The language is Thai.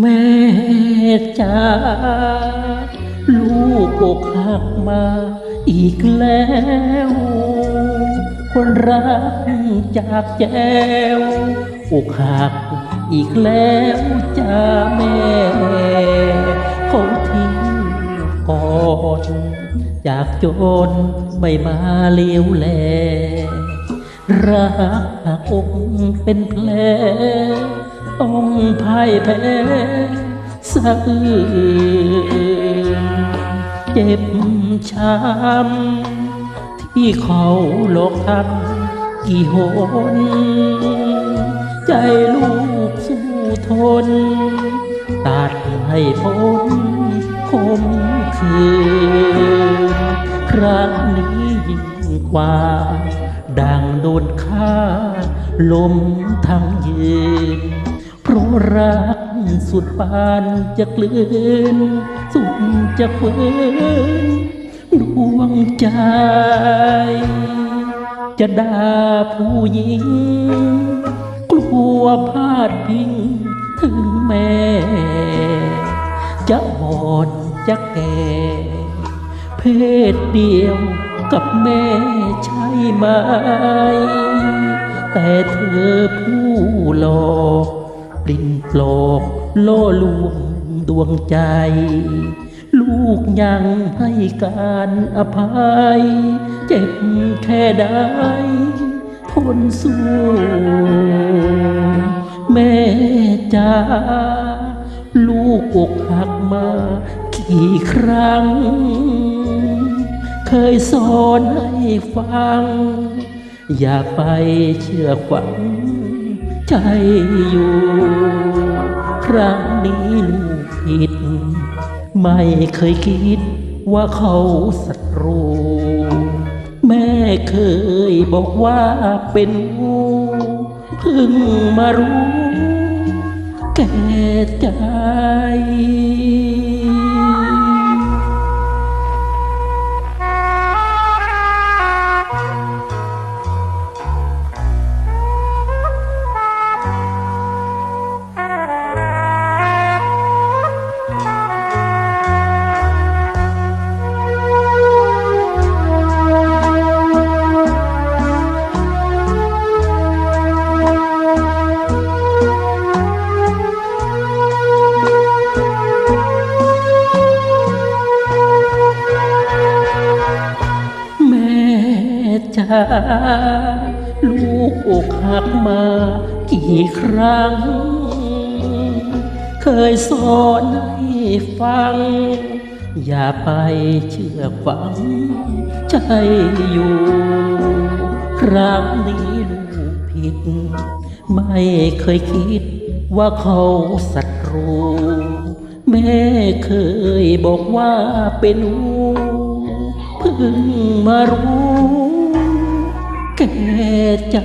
แม่จ้าลูกอกหักมาอีกแล้ว คนรักจากแจ้วอกหักอีกแล้วจ้าแม่เขาทิ้งก่อนจากจรไม่มาเลี้ยวแลรักหักอกเป็นแผล ต้องพ่ายแพ้สะอื้นเจ็บช้ำที่เขาหลอกทำกี่หน ใจลูกสู้ทน ตัดให้พ้นคมคืนครั้งนี้ยิ่งกว่า ดังโดนฆ่า ลมทั้งยืนเพราะรักสุดปานจะกลืน สุดจะฝืนดวงใจ จะด่าผู้หญิง กลัวพลาดพิงถึงแม่ จะอ่อนจะแก่ เพศเดียวกับแม่ใช่ไหม แต่เธอผู้หลอกปลิ้นปลอกล่อลวงดวงใจ ลูกยังให้การอภัย เจ็บแค่ใดทนสู้แม่จ้าลูกอกหักมา กี่ครั้ง เคยสอนให้ฟัง อย่าไปเชื่อฟังใจอยู่ ครั้งนี้ลูกผิด ไม่เคยคิดว่าเขาศัตรู แม่เคยบอกว่าเป็นงูเพิ่งมารู้ แก่ใจ ลูกอกหักมากี่ครั้ง เคยสอนให้ฟัง อย่าไปเชื่อฟัง ใจอยู่ ครั้งนี้ลูกผิด ไม่เคยคิดว่าเขาศัตรู แม่เคยบอกว่าเป็นหูเพิ่งมารู้ ใจ